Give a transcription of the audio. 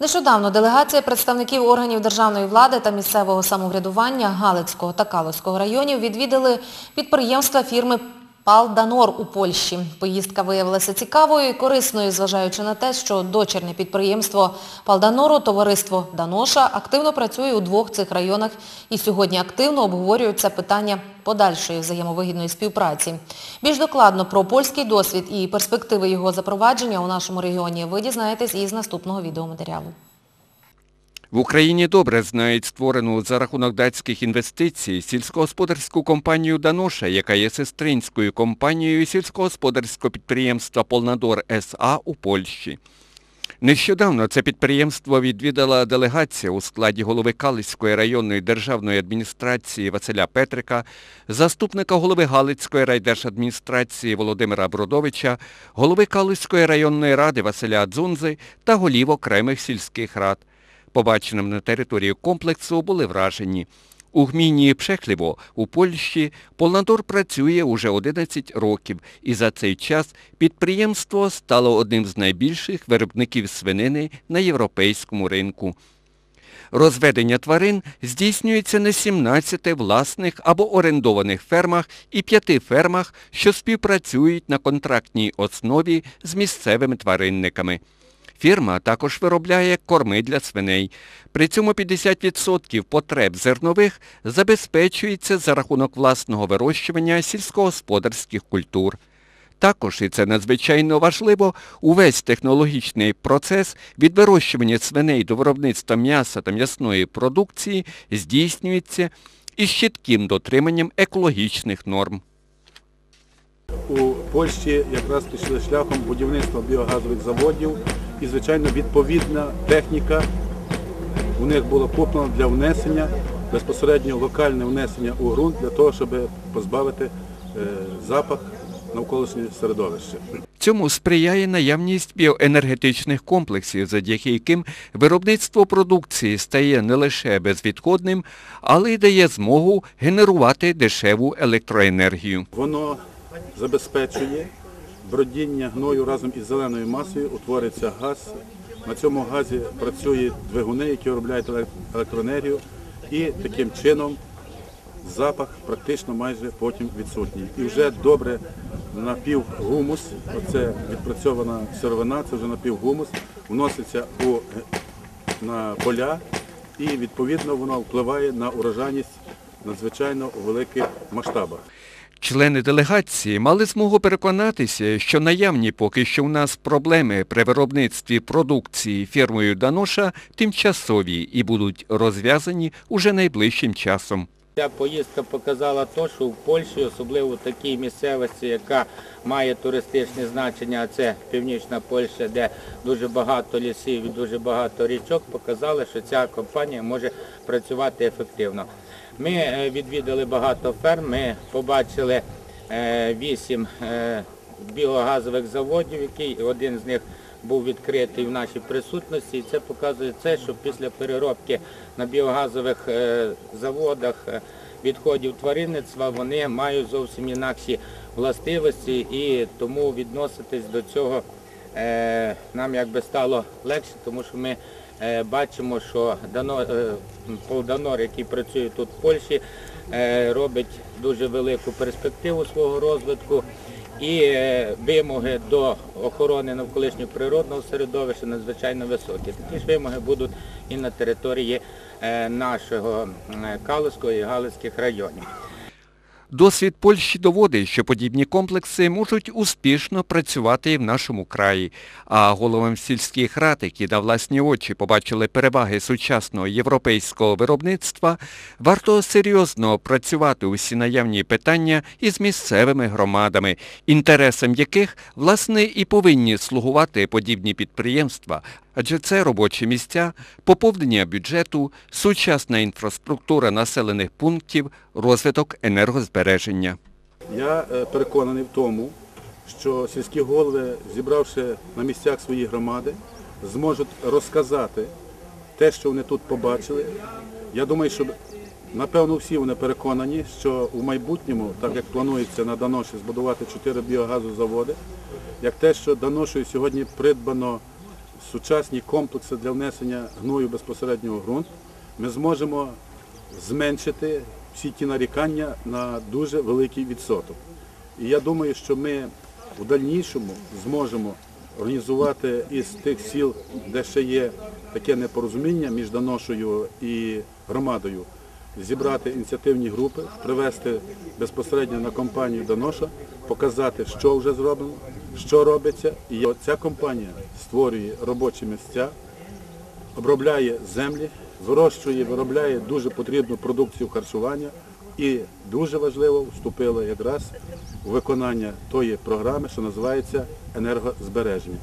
Нещодавно делегація представників органів державної влади та місцевого самоврядування Галицького та Калузького районів відвідали підприємства фірми Палданор у Польщі. Поїздка виявилася цікавою і корисною, зважаючи на те, що дочірне підприємство Палданору, товариство Даноша, активно працює у двох цих районах і сьогодні активно обговорюються питання подальшої взаємовигідної співпраці. Більш докладно про польський досвід і перспективи його запровадження у нашому регіоні ви дізнаєтесь із наступного відеоматеріалу. В Україні добре знають створену за рахунок датських інвестицій сільськогосподарську компанію «Даноша», яка є сестринською компанією сільськогосподарського підприємства «Полнадор СА» у Польщі. Нещодавно це підприємство відвідала делегація у складі голови Калицької районної державної адміністрації Василя Петрика, заступника голови Галицької райдержадміністрації Володимира Бродовича, голови Калицької районної ради Василя Дзунзи та голів окремих сільських рад. Побаченим на території комплексу були вражені. У гміні Пшехліво у Польщі Полнадор працює уже 11 років і за цей час підприємство стало одним з найбільших виробників свинини на європейському ринку. Розведення тварин здійснюється на 17 власних або орендованих фермах і 5 фермах, що співпрацюють на контрактній основі з місцевими тваринниками. Фірма також виробляє корми для свиней. При цьому 50% потреб зернових забезпечується за рахунок власного вирощування сільськогосподарських культур. Також, і це надзвичайно важливо, увесь технологічний процес від вирощування свиней до виробництва м'яса та м'ясної продукції здійснюється із чітким дотриманням екологічних норм. У Польщі якраз пішли шляхом будівництва біогазових заводів і, звичайно, відповідна техніка у них була куплена для внесення, безпосередньо локальне внесення у ґрунт для того, щоб позбавити е, запах навколишнього середовища. Цьому сприяє наявність біоенергетичних комплексів, завдяки яким виробництво продукції стає не лише безвідходним, але й дає змогу генерувати дешеву електроенергію. Воно забезпечує бродіння гною разом із зеленою масою, утворюється газ. На цьому газі працюють двигуни, які виробляють електроенергію, і таким чином запах практично майже потім відсутній. І вже добре напівгумус, оце відпрацьована сировина, це вже напівгумус, вноситься у, на поля і відповідно воно впливає на урожайність надзвичайно великих масштабах. Члени делегації мали змогу переконатися, що наявні поки що у нас проблеми при виробництві продукції фірмою Даноша тимчасові і будуть розв'язані уже найближчим часом. Ця поїздка показала те, що в Польщі, особливо в такій місцевості, яка має туристичне значення, а це північна Польща, де дуже багато лісів і дуже багато річок, показали, що ця компанія може працювати ефективно. Ми е, відвідали багато ферм, ми побачили е, вісім е, біогазових заводів, який один з них був відкритий в нашій присутності. І це показує це, що після переробки на біогазових заводах відходів тваринництва вони мають зовсім інакші властивості і тому відноситись до цього нам якби стало легше, тому що ми е, бачимо, що е, Полданор, який працює тут в Польщі, е, робить дуже велику перспективу свого розвитку і е, вимоги до охорони навколишнього природного середовища надзвичайно високі. Такі ж вимоги будуть і на території е, нашого е, Калузького і Галицьких районів. Досвід Польщі доводить, що подібні комплекси можуть успішно працювати і в нашому краї, а головам сільських рад, які на власні очі побачили переваги сучасного європейського виробництва, варто серйозно працювати усі наявні питання із місцевими громадами, інтересам яких, власне, і повинні слугувати подібні підприємства, адже це робочі місця, поповнення бюджету, сучасна інфраструктура населених пунктів, розвиток енергозбереження. Я е, переконаний в тому, що сільські голови, зібравши на місцях свої громади, зможуть розказати те, що вони тут побачили. Я думаю, що напевно всі вони переконані, що в майбутньому, так як планується на Даноші збудувати чотири біогазозаводи, як те, що Даношою сьогодні придбано сучасні комплекси для внесення гною безпосередньо в ґрунт, ми зможемо зменшити всі ті нарікання на дуже великий відсоток. І я думаю, що ми в дальнішому зможемо організувати із тих сіл, де ще є таке непорозуміння між Даношою і громадою, зібрати ініціативні групи, привести безпосередньо на компанію Даноша, показати, що вже зроблено, що робиться. І ця компанія створює робочі місця, обробляє землі, вирощує, виробляє дуже потрібну продукцію харчування і дуже важливо вступило якраз у виконання тої програми, що називається енергозбереження.